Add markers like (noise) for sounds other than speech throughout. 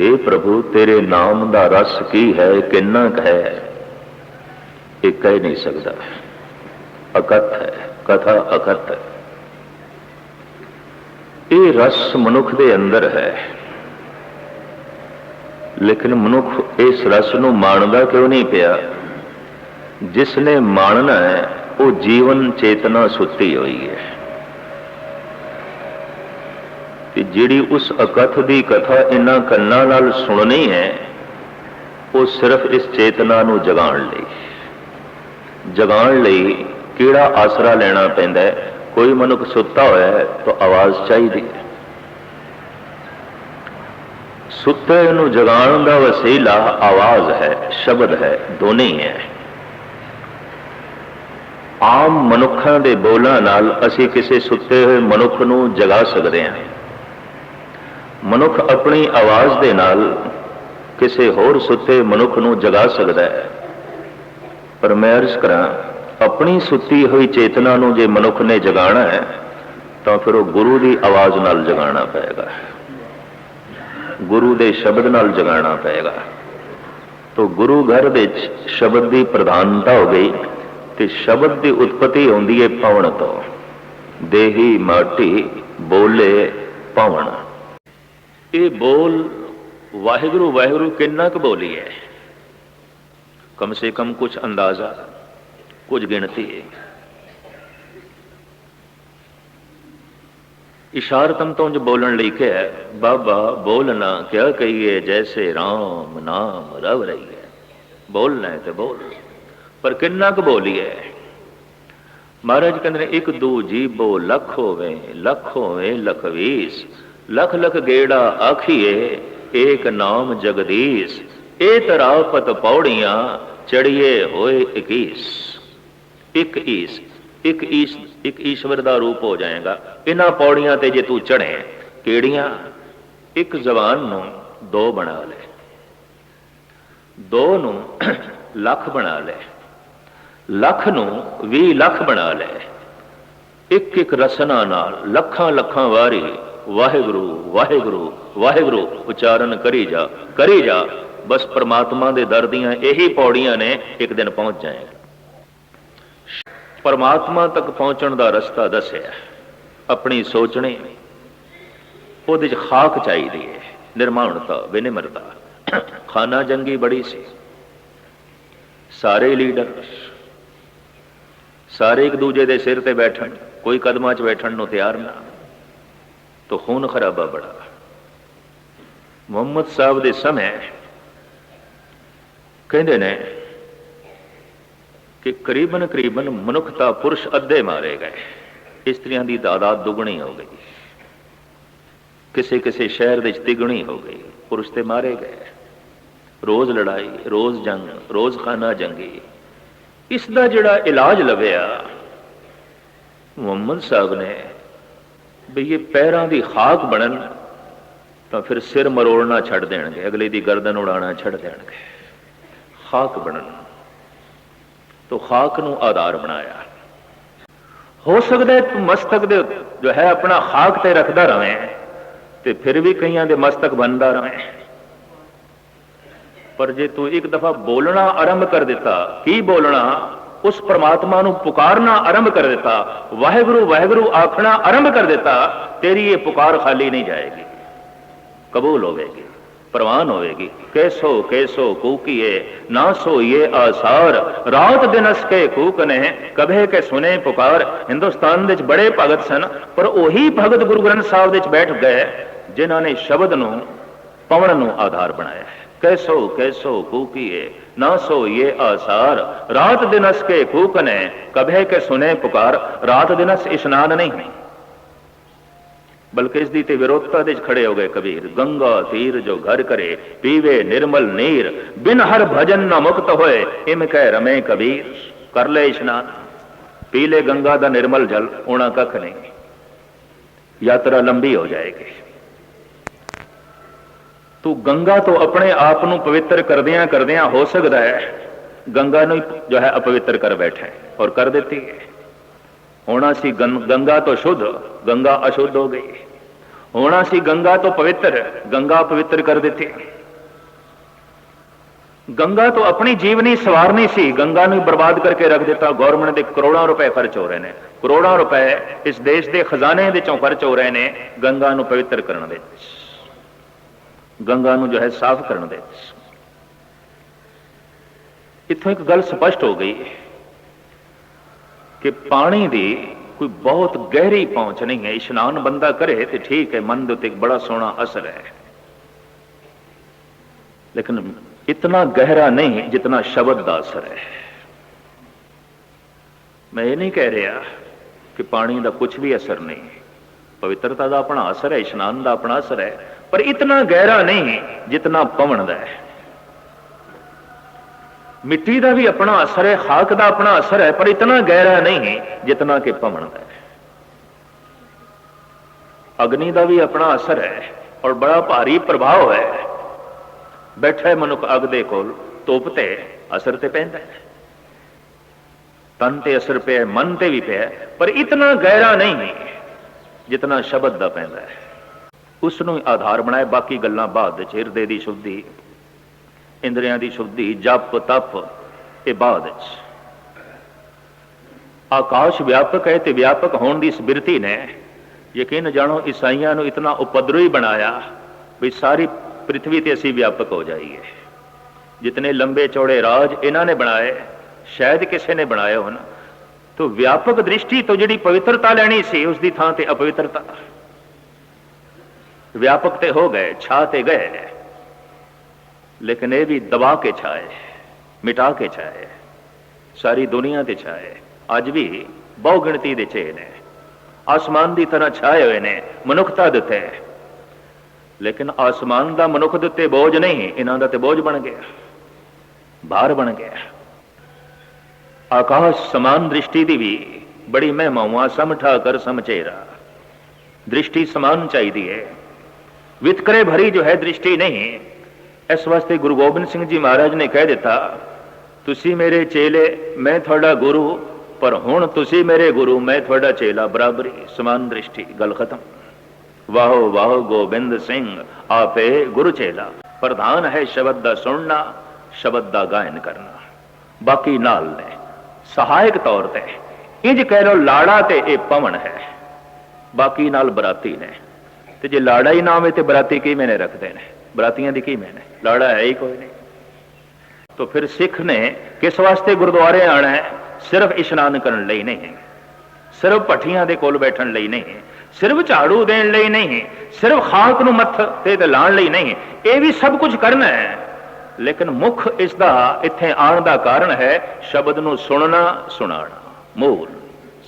हे ਪ੍ਰਭੂ, ਤੇਰੇ ਨਾਮ ਦਾ ਰਸ ਕੀ ਹੈ, ਕਿੰਨਾ ਕੁ ਹੈ? ਇਹ ਕਹਿ ਨਹੀਂ ਸਕਦਾ। ਅਕਥ ਹੈ, ਕਥਾ ਅਕਥ। ਹੈ ਇਹ ਰਸ ਮਨੁੱਖ ਦੇ ਅੰਦਰ ਹੈ। ਲੇਕਿਨ ਮਨੁੱਖ ਇਸ ਰਸ ਨੂੰ ਮਾਣਦਾ ਕਿਉਂ ਨਹੀਂ ਪਿਆ? ਜਿਸ ਨੇ ਮਾਣਨਾ ਹੈ, ਉਹ ਜੀਵਨ ਚੇਤਨਾ ਸੁੱਤੀ ਹੋਈ ਹੈ। ਕਿ ਜਿਹੜੀ ਉਸ ਅਕਥ ਦੀ ਕਥਾ ਇਹਨਾਂ ਕੰਨਾਂ ਨਾਲ ਸੁਣਨੀ ਹੈ, ਉਹ ਸਿਰਫ ਇਸ ਚੇਤਨਾ ਨੂੰ ਜਗਾਉਣ ਲਈ। ਜਗਾਉਣ ਲਈ ਕਿਹੜਾ ਆਸਰਾ ਲੈਣਾ ਪੈਂਦਾ ਹੈ? ਕੋਈ ਮਨੁੱਖ ਸੁੱਤਾ ਹੋਇਆ ਹੈ ਤਾਂ ਆਵਾਜ਼ ਚਾਹੀਦੀ ਹੈ। ਸੁੱਤੇ ਨੂੰ ਜਗਾਉਣ ਦਾ ਵਸੀਲਾ ਆਵਾਜ਼ ਹੈ, ਸ਼ਬਦ ਹੈ, ਦੋਨੇ ਹੈ ਆਮ ਮਨੁੱਖਾਂ ਦੇ ਬੋਲਾਂ ਨਾਲ ਅਸੀਂ ਕਿਸੇ ਸੁੱਤੇ ਹੋਏ ਮਨੁੱਖ ਨੂੰ ਜਗਾ ਸਕਦੇ ਹਾਂ। ਮਨੁੱਖ ਆਪਣੀ ਆਵਾਜ਼ ਦੇ ਨਾਲ ਕਿਸੇ ਹੋਰ ਸੁੱਤੇ ਮਨੁੱਖ ਨੂੰ ਜਗਾ ਸਕਦਾ ਹੈ। ਪਰ ਮੈਂ ਅਰਜ਼ ਕਰਾਂ, ਆਪਣੀ ਸੁੱਤੀ ਹੋਈ ਚੇਤਨਾ ਨੂੰ ਜੇ ਮਨੁੱਖ ਨੇ ਜਗਾਣਾ ਹੈ, ਤਾਂ ਫਿਰ ਉਹ ਗੁਰੂ ਦੀ ਆਵਾਜ਼ ਨਾਲ ਜਗਾਣਾ ਪਏਗਾ। ਗੁਰੂ ਦੇ ਸ਼ਬਦ ਨਾਲ ਜਗਾਣਾ ਪਏਗਾ। ਤੋਂ ਗੁਰੂ ਘਰ ਵਿੱਚ ਸ਼ਬਦ ਦੀ ਪ੍ਰਧਾਨਤਾ ਹੋ ਗਈ ਤੇ ਸ਼ਬਦ ਦੀ ਉਤਪਤੀ ਹੁੰਦੀ ਹੈ ਪਵਨ ਤੋਂ। ਦੇਹੀ ਮਾਟੀ ਬੋਲੇ ਪਵਨ ਇਹ ਬੋਲ ਵਾਹਿਗੁਰੂ ਵਾਹਿਗੁਰੂ ਕਿੰਨਾ ਕੁ ਬੋਲੀ ਹੈ? ਕਮ ਸੇ ਕਮ ਕੁਝ ਅੰਦਾਜ਼ਾ, ਕੁਝ ਗਿਣਤੀ। ਹੈ ਇਸ਼ਾਰਤਮ ਤੋਂ ਜੋ ਬੋਲਣ ਲਈ ਕਿਹਾ ਬਾਬਾ ਬੋਲਣਾ ਕਿਆ ਕਹੀਏ, ਜੈਸੇ RAM ਨਾਮ ਰਵ ਰਹੀ ਹੈ ਬੋਲਣਾ ਹੈ ਤੇ ਬੋਲ, ਪਰ ਕਿੰਨਾ ਕੁ ਬੋਲੀਏ ਮਹਾਰਾਜ ਕਹਿੰਦੇ ਨੇ, ਇੱਕ ਦੋ ਜੀਬੋ ਲੱਖ ਹੋਵੇ ਲੱਖ ਹੋਵੇ ਲਖ ਵੀਸ ਲਖ ਲਖ ਗੇੜਾ ਆਖੀਏ, ਏਕ ਨਾਮ ਜਗਦੀਸ਼ ਇਹ ਤਰਾਪਤ ਪੌੜੀਆਂ ਚੜੀਏ ਹੋਏ 21 ਇੱਕ ਈਸ ਇੱਕ ਈਸ, ਇੱਕ ਈਸ਼ਵਰ ਦਾ ਰੂਪ ਹੋ ਜਾਏਗਾ। ਇਹਨਾਂ ਪੌੜੀਆਂ ਤੇ ਜੇ ਤੂੰ ਚੜੇ ਕਿਹੜੀਆਂ? ਇੱਕ ਜ਼ਬਾਨ ਨੂੰ ਦੋ ਬਣਾ ਲੈ। ਦੋ ਨੂੰ (clears throat) ਲੱਖ ਬਣਾ ਲੈ। ਲੱਖ ਨੂੰ 20 ਲੱਖ ਬਣਾ ਲੈ। ਇੱਕ ਇੱਕ ਰਸਨਾ ਨਾਲ ਲੱਖਾਂ ਲੱਖਾਂ ਵਾਰੀ ਵਾਹਿਗੁਰੂ ਵਾਹਿਗੁਰੂ ਵਾਹਿਗੁਰੂ, ਉਚਾਰਨ ਕਰੀ ਜਾ ਕਰੀ ਜਾ। ਬਸ ਪ੍ਰਮਾਤਮਾ ਦੇ ਦਰ ਦੀਆਂ ਇਹੀ ਪੌੜੀਆਂ ਨੇ, ਇੱਕ ਦਿਨ ਪਹੁੰਚ ਜਾਏਗਾ ਪਰਮਾਤਮਾ ਤੱਕ ਪਹੁੰਚਣ ਦਾ ਰਸਤਾ ਦੱਸਿਆ। ਆਪਣੀ ਸੋਚਣੇ, ਉਹਦੇ 'ਚ ਖਾਕ ਚਾਹੀਦੀ ਹੈ ਨਿਰਮਾਣਤਾ ਬੇਨਿਮਰਤਾ ਖਾਨਾ ਜੰਗੀ ਬੜੀ ਸੀ। ਸਾਰੇ ਲੀਡਰ, ਸਾਰੇ ਇੱਕ ਦੂਜੇ ਦੇ ਸਿਰ ਤੇ ਬੈਠਣ, ਕੋਈ ਕਦਮਾਂ 'ਚ ਬੈਠਣ ਨੂੰ ਤਿਆਰ ਨਾ ਤੋ ਖੂਨ ਖਰਾਬਾ ਬੜਾ। ਮੁਹੰਮਦ ਸਾਹਿਬ ਦੇ ਸਮੇਂ ਕਹਿੰਦੇ ਨੇ ਕਿ ਕਰੀਬਨ ਕਰੀਬਨ ਮਨੁੱਖਤਾ ਪੁਰਸ਼ ਅੱਧੇ ਮਾਰੇ ਗਏ। ਇਸਤਰੀਆਂ ਦੀ ਤਾਦਾਦ ਦੁੱਗਣੀ ਹੋ ਗਈ। ਕਿਸੇ ਕਿਸੇ ਸ਼ਹਿਰ ਵਿੱਚ ਤਿਗਣੀ ਹੋ ਗਈ। ਪੁਰਸ਼ ਤੇ ਮਾਰੇ ਗਏ। ਰੋਜ਼ ਲੜਾਈ, ਰੋਜ਼ ਜੰਗ, ਰੋਜ਼ ਖਾਨਾ ਜੰਗੀ। ਇਸ ਦਾ ਜਿਹੜਾ ਇਲਾਜ ਲਵਿਆ ਮੁਹੰਮਦ ਸਾਹਿਬ ਨੇ ਵੀ ਇਹ ਪੈਰਾਂ ਦੀ ਖਾਕ ਬਣਨ, ਤਾਂ ਫਿਰ ਸਿਰ ਮਰੋੜਨਾ ਛੱਡ ਦੇਣਗੇ, ਅਗਲੇ ਦੀ ਗਰਦਨ ਉਡਾਣਾ ਛੱਡ ਦੇਣਗੇ। ਖਾਕ ਬਣਨ। ਤੋ ਖਾਕ ਨੂੰ ਆਧਾਰ ਬਣਾਇਆ। ਹੋ ਸਕਦਾ ਤੂੰ ਮਸਤਕ ਦੇ ਜੋ ਹੈ ਆਪਣਾ ਖਾਕ ਤੇ ਰੱਖਦਾ ਰਵੇਂ, ਤੇ ਫਿਰ ਵੀ ਕਈਆਂ ਦੇ ਮਸਤਕ ਬਣਦਾ ਰਵੇਂ। ਪਰ ਜੇ ਤੂੰ ਇੱਕ ਦਫਾ ਬੋਲਣਾ ਆਰੰਭ ਕਰ ਦਿੱਤਾ, ਕੀ ਬੋਲਣਾ? ਉਸ ਪ੍ਰਮਾਤਮਾ ਨੂੰ ਪੁਕਾਰਨਾ ਆਰੰਭ ਕਰ ਦਿੱਤਾ, ਵਾਹਿਗੁਰੂ ਵਾਹਿਗੁਰੂ ਆਖਣਾ ਆਰੰਭ ਕਰ ਦਿੱਤਾ, ਤੇਰੀ ਇਹ ਪੁਕਾਰ ਖਾਲੀ ਨਹੀਂ ਜਾਏਗੀ। ਕਬੂਲ ਹੋਵੇਗੀ, ਪ੍ਰਵਾਨ ਹੋਵੇਗੀ, ਕੈਸੋ ਕੈਸੋ ਕੂਕੀਏ, ਨਾ ਸੋਈਏ ਆਸਾਰ, ਰਾਤ ਦਿਨ ਅਸ ਕੇ ਕੂਕ ਨੇ, ਕਭੇ ਕੇ ਸੁਨੇ ਪੁਕਾਰ। ਹਿੰਦੁਸਤਾਨ ਵਿੱਚ ਬੜੇ ਭਗਤ ਸਨ, ਪਰ ਉਹੀ ਭਗਤ ਗੁਰੂ ਗ੍ਰੰਥ ਸਾਹਿਬ ਵਿੱਚ ਬੈਠ ਗਏ, ਜਿਨ੍ਹਾਂ ਨੇ ਸ਼ਬਦ ਨੂੰ ਪਵਨ ਨੂੰ ਆਧਾਰ ਬਣਾਇਆ ਹੈ। ਕੈਸੋ ਕੈਸੋ ਕੂਕੀਏ ਨਾ ਸੋਈਏ ਆਸਾਰ। ਰਾਤ ਦਿਨ ਅਸ ਕੇ ਕੂਕ ਨੇ ਕਭੇ ਕੇ ਸੁਨੇ ਪੁਕਾਰ। ਰਾਤ ਦਿਨ ਇਸ਼ਨਾਨ ਨਹੀਂ ਬਲਕਿ ਇਸ ਦੀ ਤੇ ਵਿਰੋਧਤਾ ਦੇ ਖੜੇ ਹੋ ਗਏ ਕਬੀਰ। ਗੰਗਾ ਤੀਰ ਜੋ ਘਰ ਕਰੇ, ਪੀਵੇ ਨਿਰਮਲ ਨੀਰ। ਬਿਨ ਹਰ ਭਜਨ ਨਾ ਮੁਕਤ ਹੋਏ, ਇਮ ਕਹਿ ਰਮੇ ਕਬੀਰ। ਕਰ ਲੈ ਇਸ਼ਨਾਨ। ਪੀ ਲੈ ਗੰਗਾ ਦਾ ਨਿਰਮਲ ਜਲ ਹੋਣਾ ਕੱਖ ਨਹੀਂ। ਯਾਤਰਾ ਲੰਬੀ ਹੋ ਜਾਏਗੀ। ਤੂੰ ਗੰਗਾ ਤੋਂ ਆਪਣੇ ਆਪ ਨੂੰ ਪਵਿੱਤਰ ਕਰਦਿਆਂ ਕਰਦਿਆਂ ਹੋ ਸਕਦਾ ਹੈ। ਗੰਗਾ ਨੂੰ ਜੋ ਹੈ ਅਪਵਿੱਤਰ ਕਰ ਬੈਠਾ ਔਰ ਕਰ ਦਿੱਤੀ ਹੈ। ਹੋਣਾ ਸੀ ਗੰਗਾ ਤੋਂ ਸ਼ੁੱਧ, ਗੰਗਾ ਅਸ਼ੁੱਧ ਹੋ ਗਈ। ਹੋਣਾ ਸੀ ਗੰਗਾ ਤੋਂ ਪਵਿੱਤਰ, ਗੰਗਾ ਪਵਿੱਤਰ ਕਰ ਦਿੱਤੀ ਗੰਗਾ ਤੋਂ ਆਪਣੀ ਜੀਵਨੀ ਸਵਾਰਨੀ ਸੀ, ਗੰਗਾ ਨੂੰ ਬਰਬਾਦ ਕਰਕੇ ਰੱਖ ਦਿੱਤਾ। ਗਵਰਨਮੈਂਟ ਦੇ ਕਰੋੜਾਂ ਰੁਪਏ ਖਰਚ ਹੋ ਰਹੇ ਨੇ। ਕਰੋੜਾਂ ਰੁਪਏ ਇਸ ਦੇਸ਼ ਦੇ ਖਜ਼ਾਨੇ ਵਿੱਚੋਂ ਖਰਚ ਹੋ ਰਹੇ ਨੇ। ਗੰਗਾ ਨੂੰ ਪਵਿੱਤਰ ਕਰਨ ਦੇ ਵਿੱਚ। ਗੰਗਾ ਨੂੰ ਜੋ ਹੈ ਸਾਫ਼ ਕਰਨ ਦੇ। ਇੱਥੋਂ ਇੱਕ ਗੱਲ ਸਪਸ਼ਟ ਹੋ ਗਈ ਕਿ ਪਾਣੀ ਦੀ ਕੋਈ ਬਹੁਤ ਗਹਿਰੀ ਪਹੁੰਚ ਨਹੀਂ ਹੈ। ਇਸ਼ਨਾਨ ਬੰਦਾ ਕਰੇ ਤੇ ਠੀਕ ਹੈ, ਮਨ ਦੇ ਉੱਤੇ ਇੱਕ ਬੜਾ ਸੋਹਣਾ ਅਸਰ ਹੈ। ਲੇਕਿਨ ਇਤਨਾ ਗਹਿਰਾ ਨਹੀਂ ਜਿਤਨਾ ਸ਼ਬਦ ਦਾ ਅਸਰ ਹੈ। ਮੈਂ ਇਹ ਨਹੀਂ ਕਹਿ ਰਿਹਾ ਕਿ ਪਾਣੀ ਦਾ ਕੁਝ ਵੀ ਅਸਰ ਨਹੀਂ। ਪਵਿੱਤਰਤਾ ਦਾ ਆਪਣਾ ਅਸਰ ਹੈ, ਇਸ਼ਨਾਨ ਦਾ ਆਪਣਾ ਅਸਰ ਹੈ। ਪਰ ਇਤਨਾ ਗਹਿਰਾ ਨਹੀਂ ਜਿਤਨਾ ਪਵਨ ਦਾ ਹੈ। ਮਿੱਟੀ ਦਾ ਵੀ ਆਪਣਾ ਅਸਰ ਹੈ ਖਾਕ ਦਾ ਆਪਣਾ ਅਸਰ ਹੈ, ਪਰ ਇਤਨਾ ਗਹਿਰਾ ਨਹੀਂ ਜਿਤਨਾ ਕਿ ਪਵਨ ਦਾ ਹੈ। ਅਗਨੀ ਦਾ ਵੀ ਆਪਣਾ ਅਸਰ ਹੈ ਔਰ ਬੜਾ ਭਾਰੀ ਪ੍ਰਭਾਵ ਹੈ। ਬੈਠਾ ਹੈ ਮਨੁੱਖ ਅਗ ਦੇ ਕੋਲ ਧੁੱਪ ਤੇ ਅਸਰ ਤੇ ਪੈਂਦਾ ਹੈ। ਤਨ ਤੇ ਅਸਰ ਪਿਆ, ਮਨ ਤੇ ਵੀ ਪਿਆ, ਪਰ ਇਤਨਾ ਗਹਿਰਾ ਨਹੀਂ ਜਿਤਨਾ ਸ਼ਬਦ ਦਾ ਪੈਂਦਾ ਹੈ। ਉਸ ਨੂੰ ਆਧਾਰ ਬਣਾਏ ਬਾਕੀ ਗੱਲਾਂ ਬਾਅਦ ਵਿੱਚ, ਹਿਰਦੇ ਦੀ ਸ਼ੁੱਧੀ, ਇੰਦਰੀਆਂ ਦੀ ਸ਼ੁੱਧੀ, ਜਪ, ਤਪ, ਇਹ ਬਾਅਦ ਵਿੱਚ। ਆਕਾਸ਼ ਵਿਆਪਕ ਹੈ ਤੇ ਵਿਆਪਕ ਹੋਣ ਦੀ ਸਬਿਰਤੀ ਨੇ। ਯਕੀਨ ਜਾਣੋ, ਈਸਾਈਆਂ ਨੂੰ ਇਤਨਾ ਉਪਦਰਵੀ ਬਣਾਇਆ ਵੀ ਸਾਰੀ ਪ੍ਰithvi ਤੇ ਅਸੀਂ ਵਿਆਪਕ ਹੋ ਜਾਈਏ। ਜਿਤਨੇ ਲੰਬੇ ਚੌੜੇ ਰਾਜ ਇਹਨਾਂ ਨੇ ਬਣਾਏ, ਸ਼ਾਇਦ ਕਿਸੇ ਨੇ ਬਣਾਏ ਹੋਣ, ਤੋ ਵਿਆਪਕ ਦ੍ਰਿਸ਼ਟੀ ਤੋਂ ਜਿਹੜੀ ਪਵਿੱਤਰਤਾ ਲੈਣੀ ਸੀ ਉਸ ਦੀ ਥਾਂ ਤੇ ਅਪਵਿੱਤਰਤਾ। ਵਿਆਪਕ ਤੇ ਹੋ ਗਏ, ਛਾ ਤੇ ਗਏ। ਲੇਕਿਨ ਇਹ ਵੀ ਦਬਾ ਕੇ ਛਾਏ, ਮਿਟਾ ਕੇ ਛਾਏ। ਸਾਰੀ ਦੁਨੀਆ ਤੇ ਛਾਏ। ਅੱਜ ਵੀ ਬਹੁ ਗਿਣਤੀ ਦੇ ਛੇ ਨੇ ਆਸਮਾਨ ਦੀ ਤਰ੍ਹਾਂ ਛਾਏ ਹੋਏ ਨੇ, ਮਨੁੱਖਤਾ ਦਿੱਤੇ ਲੇਕਿਨ ਆਸਮਾਨ ਦਾ ਮਨੁੱਖ ਦਿੱਤੇ ਬੋਝ ਨਹੀਂ, ਇਹਨਾਂ ਦਾ ਤੇ ਬੋਝ ਬਣ ਗਿਆ। ਭਾਰ ਬਣ ਗਿਆ। ਆਕਾਸ਼ ਸਮਾਨ ਦ੍ਰਿਸ਼ਟੀ ਦੀ ਵੀ ਬੜੀ ਮਹਿਮਾਵਾਂ ਸਮਠਾ ਕਰ ਸਮਝੇਰਾ। ਦ੍ਰਿਸ਼ਟੀ ਸਮਾਨ ਚਾਹੀਦੀ ਹੈ ਵਿਤਕਰੇ ਭਰੀ ਜੋ ਹੈ ਦ੍ਰਿਸ਼ਟੀ ਨਹੀਂ। ਇਸ ਵਾਸਤੇ ਗੁਰੂ ਗੋਬਿੰਦ ਸਿੰਘ ਜੀ ਮਹਾਰਾਜ ਨੇ ਕਹਿ ਦਿੱਤਾ, ਤੁਸੀਂ ਮੇਰੇ ਚੇਲੇ, ਮੈਂ ਤੁਹਾਡਾ ਗੁਰੂ, ਪਰ ਹੁਣ ਤੁਸੀਂ ਮੇਰੇ ਗੁਰੂ, ਮੈਂ ਤੁਹਾਡਾ ਚੇਲਾ ਬਰਾਬਰੀ, ਸਮਾਨ ਦ੍ਰਿਸ਼ਟੀ, ਗੱਲ ਖਤਮ। ਵਾਹੋ ਵਾਹੋ ਗੋਬਿੰਦ ਸਿੰਘ, ਆਪੇ ਗੁਰੂ ਚੇਲਾ। ਪ੍ਰਧਾਨ ਹੈ ਸ਼ਬਦ ਦਾ ਸੁਣਨਾ, ਸ਼ਬਦ ਦਾ ਗਾਇਨ ਕਰਨਾ। ਬਾਕੀ ਨਾਲ ਨੇ, ਸਹਾਇਕ ਤੌਰ ਤੇ। ਇੰਜ ਕਹਿ ਲੋ ਲਾੜਾ ਤੇ ਇਹ ਪਵਨ ਹੈ। ਬਾਕੀ ਨਾਲ ਬਰਾਤੀ ਨੇ। ਤੇ ਜੇ ਲਾੜਾ ਹੀ ਨਾ ਹੋਵੇ ਤੇ ਬਰਾਤੀ ਕੀ ਮੈਨੇ ਰੱਖਦੇ ਨੇ ਬਰਾਤੀਆਂ ਦੀ ਕੀ ਮੈਨੇ? ਲਾੜਾ ਹੈ ਹੀ ਕੋਈ ਨਹੀਂ। ਤਾਂ ਫਿਰ ਸਿੱਖ ਨੇ ਕਿਸ ਵਾਸਤੇ ਗੁਰਦੁਆਰੇ ਆਣਾ ਹੈ? ਸਿਰਫ ਇਸ਼ਨਾਨ ਕਰਨ ਲਈ ਨਹੀਂ ਸਿਰਫ ਭੱਠੀਆਂ ਦੇ ਕੋਲ ਬੈਠਣ ਲਈ ਨਹੀਂ ਸਿਰਫ ਝਾੜੂ ਦੇਣ ਲਈ ਨਹੀਂ ਸਿਰਫ ਖਾਕ ਨੂੰ ਮੱਥ ਤੇ ਤੇ ਲਾਣ ਲਈ ਨਹੀਂ ਇਹ ਵੀ ਸਭ ਕੁਝ ਕਰਨਾ ਹੈ। ਲੇਕਿਨ ਮੁੱਖ ਇਸ ਦਾ ਇੱਥੇ ਆਉਣ ਦਾ ਕਾਰਨ ਹੈ ਸ਼ਬਦ ਨੂੰ ਸੁਣਨਾ ਸੁਣਾਣਾ ਮੂਲ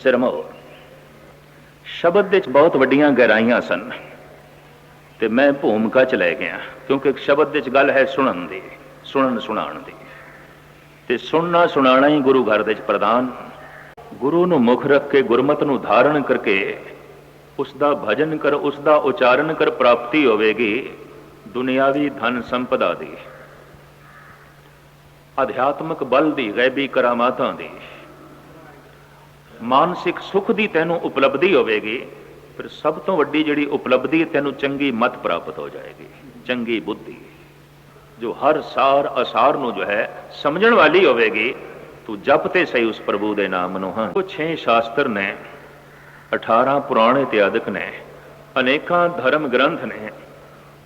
ਸਿਰਮੌਰ ਸ਼ਬਦ ਵਿੱਚ ਬਹੁਤ ਵੱਡੀਆਂ ਗਹਿਰਾਈਆਂ ਸਨ। ਤੇ ਮੈਂ ਭੂਮਿਕਾ ਚ ਲੈ ਗਿਆ, ਕਿਉਂਕਿ ਸ਼ਬਦ ਵਿੱਚ ਗੱਲ ਹੈ ਸੁਣਨ ਦੀ, ਸੁਣਨ ਸੁਣਾਉਣ ਦੀ। ਤੇ ਸੁਣਨਾ ਸੁਣਾਣਾ ਹੀ ਗੁਰੂ ਘਰ ਦੇ ਵਿੱਚ ਪ੍ਰਧਾਨ। ਗੁਰੂ ਨੂੰ ਮੁਖ ਰੱਖ ਕੇ ਗੁਰਮਤ ਨੂੰ ਧਾਰਨ ਕਰਕੇ ਉਸ ਦਾ ਭਜਨ ਕਰ ਉਸ ਦਾ ਉਚਾਰਨ ਕਰ ਪ੍ਰਾਪਤੀ ਹੋਵੇਗੀ ਦੁਨਿਆਵੀ ਧਨ ਸੰਪਦਾ ਦੀ, ਅਧਿਆਤਮਕ ਬਲ ਦੀ, ਗੈਬੀ ਕਰਾਮਾਤਾਂ ਦੀ। ਮਾਨਸਿਕ ਸੁਖ ਦੀ ਤੈਨੂੰ ਉਪਲਬਧੀ ਹੋਵੇਗੀ। ਫਿਰ ਸਭ ਤੋਂ ਵੱਡੀ ਜਿਹੜੀ ਉਪਲਬਧੀ ਹੈ ਤੈਨੂੰ ਚੰਗੀ ਮਤ ਪ੍ਰਾਪਤ ਹੋ ਜਾਏਗੀ, ਚੰਗੀ ਬੁੱਧੀ। ਜੋ ਹਰ ਸਾਰ ਅਸਾਰ ਨੂੰ ਜੋ ਹੈ, ਸਮਝਣ ਵਾਲੀ ਹੋਵੇਗੀ, ਤੂੰ ਜਪ ਤੇ ਸਹੀ ਉਸ ਪ੍ਰਭੂ ਦੇ ਨਾਮ ਨੂੰ, ਹਾਂ। ਉਹ 6 ਸ਼ਾਸਤਰ ਨੇ 18 ਪੁਰਾਣੇ ਇਤਿਆਦਿਕ ਨੇ, ਅਨੇਕਾਂ ਧਰਮ ਗ੍ਰੰਥ ਨੇ।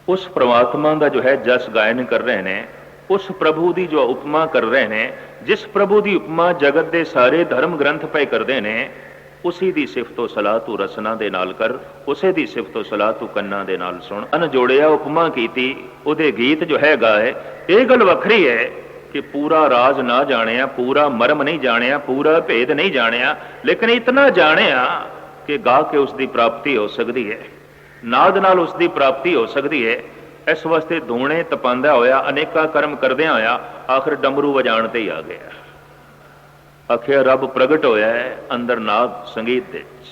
ਉਸ ਪ੍ਰਮਾਤਮਾ ਦਾ ਜੋ ਹੈ, ਜਸ ਗਾਇਨ ਕਰ ਰਹੇ ਨੇ, ਉਸ ਪ੍ਰਭੂ ਦੀ ਜੋ ਉਪਮਾ ਕਰ ਰਹੇ ਨੇ, ਜਿਸ ਪ੍ਰਭੂ ਦੀ ਉਪਮਾ ਜਗਤ ਦੇ ਸਾਰੇ ਧਰਮ ਗ੍ਰੰਥ ਪਏ ਕਰਦੇ ਨੇ ਉਸੇ ਦੀ ਸਿਫਤੋ ਸਲਾਹ ਤੂੰ ਰਸਨਾ ਦੇ ਨਾਲ ਕਰ, ਉਸੇ ਦੀ ਸਿਫਤੋ ਸਲਾਹ ਤੂੰ ਕੰਨਾਂ ਦੇ ਨਾਲ ਸੁਣ। ਅਨ ਜੋੜਿਆ ਉਪਮਾ ਕੀਤੀ, ਉਹਦੇ ਗੀਤ ਜੋ ਹੈ ਗਾਏ, ਇਹ ਗੱਲ ਵੱਖਰੀ ਹੈ ਕਿ ਪੂਰਾ ਰਾਜ ਨਾ ਜਾਣਿਆ, ਪੂਰਾ ਮਰਮ ਨਹੀਂ ਜਾਣਿਆ, ਪੂਰਾ ਭੇਦ ਨਹੀਂ ਜਾਣਿਆ, ਲੇਕਿਨ ਇਤਨਾ ਜਾਣਿਆ ਕਿ ਗਾ ਕੇ ਉਸ ਦੀ ਪ੍ਰਾਪਤੀ ਹੋ ਸਕਦੀ ਹੈ। ਨਾਦ ਨਾਲ ਉਸ ਦੀ ਪ੍ਰਾਪਤੀ ਹੋ ਸਕਦੀ ਹੈ। ਇਸ ਵਾਸਤੇ ਧੂਣੇ ਤਪਾਉਂਦਾ ਹੋਇਆ, ਅਨੇਕਾਂ ਕਰਮ ਕਰਦਿਆਂ ਹੋਇਆ, ਆਖਰ ਡਮਰੂ ਵਜਾਣ ਤੇ ਹੀ ਆ ਗਿਆ। ਆਖਿਆ, ਰੱਬ ਪ੍ਰਗਟ ਹੋਇਆ ਹੈ ਅੰਦਰ ਨਾਦ ਸੰਗੀਤ ਦੇ ਵਿੱਚ।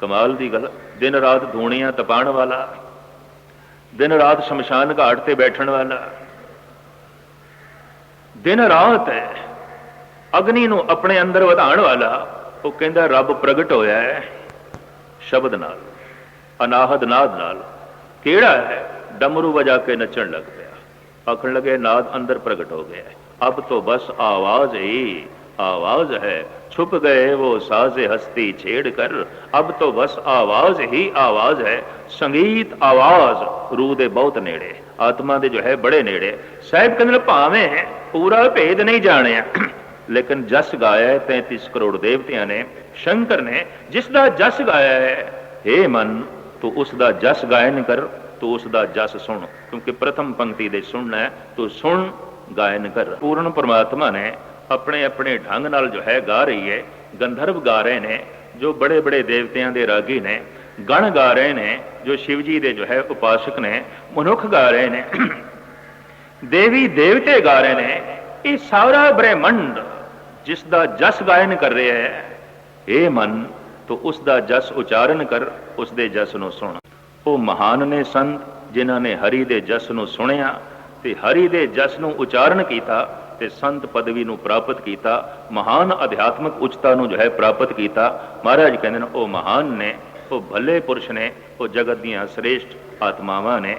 ਕਮਾਲ ਦੀ ਗੱਲ, ਦਿਨ ਰਾਤ ਧੂਣੀਆਂ ਤਪਾਉਣ ਵਾਲਾ, ਦਿਨ ਰਾਤ ਸ਼ਮਸ਼ਾਨ ਘਾਟ ਤੇ ਬੈਠਣ ਵਾਲਾ। ਦਿਨ ਰਾਤ ਹੈ, ਅਗਨੀ ਨੂੰ ਆਪਣੇ ਅੰਦਰ ਵਧਾਉਣ ਵਾਲਾ, ਉਹ ਕਹਿੰਦਾ, ਰੱਬ ਪ੍ਰਗਟ ਹੋਇਆ ਹੈ ਸ਼ਬਦ ਨਾਲ, ਅਨਾਹਦ ਨਾਦ ਨਾਲ। ਕਿਹੜਾ ਹੈ? ਡਮਰੂ ਵਜਾ ਕੇ ਨੱਚਣ ਲੱਗ ਪਿਆ। ਆਖਣ ਲੱਗੇ, ਨਾਦ ਅੰਦਰ ਪ੍ਰਗਟ ਹੋ ਗਿਆ ਹੈ। ਅਬ ਤੋਂ ਬਸ ਆਵਾਜ਼ ਹੀ आवाज है छुप गए वो साजे हस्ती छेड़ कर अब तो बस आवाज ही आवाज है ਸੰਗੀਤ ਆਵਾਜ਼ ਰੂਹ ਦੇ ਬਹੁਤ ਨੇੜੇ ਆਤਮਾ ਦੇ ਜੋ ਹੈ ਬੜੇ ਨੇੜੇ ਸਾਹਿਬ ਕਹਿੰਦੇ ਨੇ ਭਾਵੇਂ ਪੂਰਾ ਭੇਦ ਨਹੀਂ ਜਾਣਿਆ ਲੇਕਿਨ ਜਸ ਗਾਇਆ ਹੈ 33 ਕਰੋੜ ਦੇਵਤਿਆਂ ਨੇ ਸ਼ੰਕਰ ਨੇ ਜਿਸ ਦਾ ਜਸ ਗਾਇਆ ਹੈ हे ਮਨ ਤੂੰ ਉਸ ਦਾ ਜਸ ਗਾਇਨ ਕਰ ਤੂੰ ਉਸ ਦਾ ਜਸ ਸੁਣ ਕਿਉਂਕਿ ਪ੍ਰਥਮ ਪੰਕਤੀ ਦੇ ਸੁਣਨਾ ਹੈ ਤੂੰ ਸੁਣ ਗਾਇਨ ਕਰ ਪੂਰਨ ਪਰਮਾਤਮਾ ਨੇ ਆਪਣੇ ਆਪਣੇ ਢੰਗ ਨਾਲ ਜੋ ਹੈ ਗਾ ਰਹੀ ਹੈ, ਗੰਧਰਵ ਗਾ ਰਹੇ ਨੇ, ਜੋ ਬੜੇ ਬੜੇ ਦੇਵਤਿਆਂ ਦੇ ਰਾਗੀ ਨੇ, ਗਣ ਗਾ ਰਹੇ ਨੇ, ਜੋ ਸ਼ਿਵ ਜੀ ਦੇ ਜੋ ਹੈ ਉਪਾਸਕ ਨੇ, ਮਨੁੱਖ ਗਾ ਰਹੇ ਨੇ, ਦੇਵੀ ਦੇਵਤੇ ਗਾ ਰਹੇ ਨੇ, ਇਹ ਸਾਰਾ ਬ੍ਰਹਿਮੰਡ ਜਿਸ ਦਾ ਜਸ ਗਾਇਨ ਕਰ ਰਿਹਾ ਹੈ, ਇਹ ਮਨ ਤੋ ਉਸ ਦਾ ਜਸ ਉਚਾਰਨ ਕਰ, ਉਸ ਦੇ ਜਸ ਨੂੰ ਸੁਣ। ਉਹ ਮਹਾਨ ਨੇ ਸੰਤ, ਜਿਨ੍ਹਾਂ ਨੇ ਹਰੀ ਦੇ ਜਸ ਨੂੰ ਸੁਣਿਆ ਤੇ ਹਰੀ ਦੇ ਜਸ ਨੂੰ ਉਚਾਰਨ ਕੀਤਾ ਤੇ ਸੰਤ ਪਦਵੀ ਨੂੰ ਪ੍ਰਾਪਤ ਕੀਤਾ, ਮਹਾਨ ਅਧਿਆਤਮਿਕ ਉਚਤਾ ਨੂੰ ਜੋ ਹੈ ਪ੍ਰਾਪਤ ਕੀਤਾ, ਮਹਾਰਾਜ ਕਹਿੰਦੇ ਨੇ, ਉਹ ਮਹਾਨ ਨੇ, ਉਹ ਭਲੇ ਪੁਰਸ਼ ਨੇ, ਉਹ ਜਗਤ ਦੀਆਂ ਸ੍ਰੇਸ਼ਟ ਆਤਮਾਵਾਂ ਨੇ।